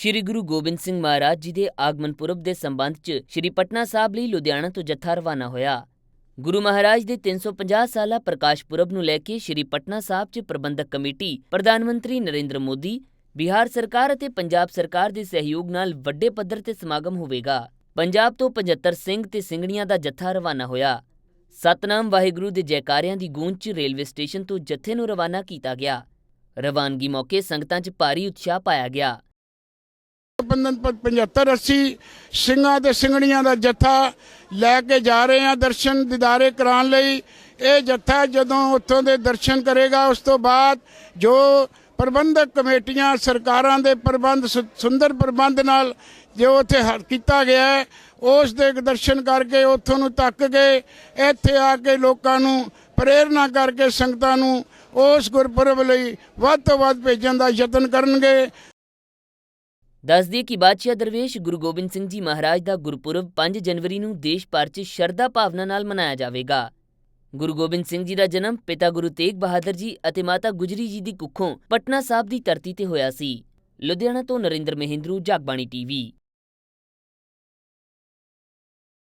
ਸ਼੍ਰੀ ਗੁਰੂ ਗੋਬਿੰਦ ਸਿੰਘ ਮਹਾਰਾਜ ਜੀ ਦੇ ਆਗਮਨ ਪੁਰਬ ਦੇ ਸੰਬੰਧ 'ਚ ਸ਼੍ਰੀ ਪਟਨਾ ਸਾਹਿਬ ਲਈ ਲੁਧਿਆਣਾ ਤੋਂ ਜੱਥਾ ਰਵਾਨਾ ਹੋਇਆ। ਗੁਰੂ ਮਹਾਰਾਜ ਦੇ 350 ਸਾਲਾ ਪ੍ਰਕਾਸ਼ ਪੁਰਬ ਨੂੰ ਲੈ ਕੇ ਸ਼੍ਰੀ ਪਟਨਾ ਸਾਹਿਬ 'ਚ ਪ੍ਰਬੰਧਕ ਕਮੇਟੀ, ਪ੍ਰਧਾਨ ਮੰਤਰੀ ਨਰਿੰਦਰ ਮੋਦੀ, ਬਿਹਾਰ ਸਰਕਾਰ ਅਤੇ ਪੰਜਾਬ ਸਰਕਾਰ ਦੇ ਸਹਿਯੋਗ ਨਾਲ ਵੱਡੇ ਪੱਧਰ ਤੇ ਸਮਾਗਮ ਹੋਵੇਗਾ। ਪੰਜਾਬ ਤੋਂ 75 ਸਿੰਘ ਤੇ ਸਿੰਘਣੀਆਂ ਦਾ ਜੱਥਾ ਰਵਾਨਾ ਹੋਇਆ। ਸਤਨਾਮ ਵਾਹਿਗੁਰੂ ਦੇ ਜੈਕਾਰਿਆਂ ਦੀ ਗੂੰਜ 'ਚ ਰੇਲਵੇ ਸਟੇਸ਼ਨ ਤੋਂ ਜੱਥੇ ਨੂੰ ਰਵਾਨਾ ਕੀਤਾ ਗਿਆ। ਰਵਾਨਗੀ ਮੌਕੇ ਸੰਗਤਾਂ 'ਚ ਭਾਰੀ ਉਤਸ਼ਾਹ ਪਾਇਆ ਗਿਆ। ਬੰਧਨ 75 80 ਸਿੰਘਾਂ ਤੇ ਸਿੰਘਣੀਆਂ ਦਾ ਜੱਥਾ ਲੈ ਕੇ ਜਾ ਰਹੇ ਆ ਦਰਸ਼ਨ ਦਿਦਾਰੇ ਕਰਾਉਣ ਲਈ। ਇਹ ਜੱਥਾ ਜਦੋਂ ਉੱਥੋਂ ਦੇ ਦਰਸ਼ਨ ਕਰੇਗਾ, ਉਸ ਤੋਂ ਬਾਅਦ ਜੋ ਪ੍ਰਬੰਧਕ ਕਮੇਟੀਆਂ ਸਰਕਾਰਾਂ ਦੇ ਪ੍ਰਬੰਧ ਸੁ- ਸੁੰਦਰ ਪ੍ਰਬੰਧ ਨਾਲ ਜੋ ਉੱਥੇ ਕੀਤਾ ਗਿਆ ਹੈ, ਉਸ ਦੇ ਦਰਸ਼ਨ ਕਰਕੇ ਉੱਥੋਂ ਨੂੰ ਤੱਕ ਕੇ ਇੱਥੇ ਆ ਕੇ ਲੋਕਾਂ ਨੂੰ ਪ੍ਰੇਰਨਾ ਕਰਕੇ ਸੰਗਤਾਂ ਨੂੰ ਉਸ ਗੁਰਪੁਰਬ ਲਈ ਵੱਧ ਤੋਂ ਵੱਧ ਭੇਜਣ ਦਾ ਯਤਨ ਕਰਨਗੇ। ਦੱਸ ਕਿ ਬਾਦਸ਼ਾਹ ਦਰਵੇਸ਼ ਗੁਰੂ ਗੋਬਿੰਦ ਸਿੰਘ ਜੀ ਮਹਾਰਾਜ ਦਾ ਗੁਰਪੁਰਬ 5 ਜਨਵਰੀ ਨੂੰ ਦੇਸ਼ ਭਰ 'ਚ ਸ਼ਰਧਾ ਭਾਵਨਾ ਨਾਲ ਮਨਾਇਆ ਜਾਵੇਗਾ। ਗੁਰੂ ਗੋਬਿੰਦ ਸਿੰਘ ਜੀ ਦਾ ਜਨਮ ਪਿਤਾ ਗੁਰੂ ਤੇਗ ਬਹਾਦਰ ਜੀ ਅਤੇ ਮਾਤਾ ਗੁਜਰੀ ਜੀ ਦੀ ਕੁੱਖੋਂ ਪਟਨਾ ਸਾਹਿਬ ਦੀ ਧਰਤੀ ਤੇ ਹੋਇਆ ਸੀ। ਲੁਧਿਆਣਾ ਤੋਂ ਨਰਿੰਦਰ ਮਹਿੰਦਰੂ, ਜਗਬਾਣੀ ਟੀਵੀ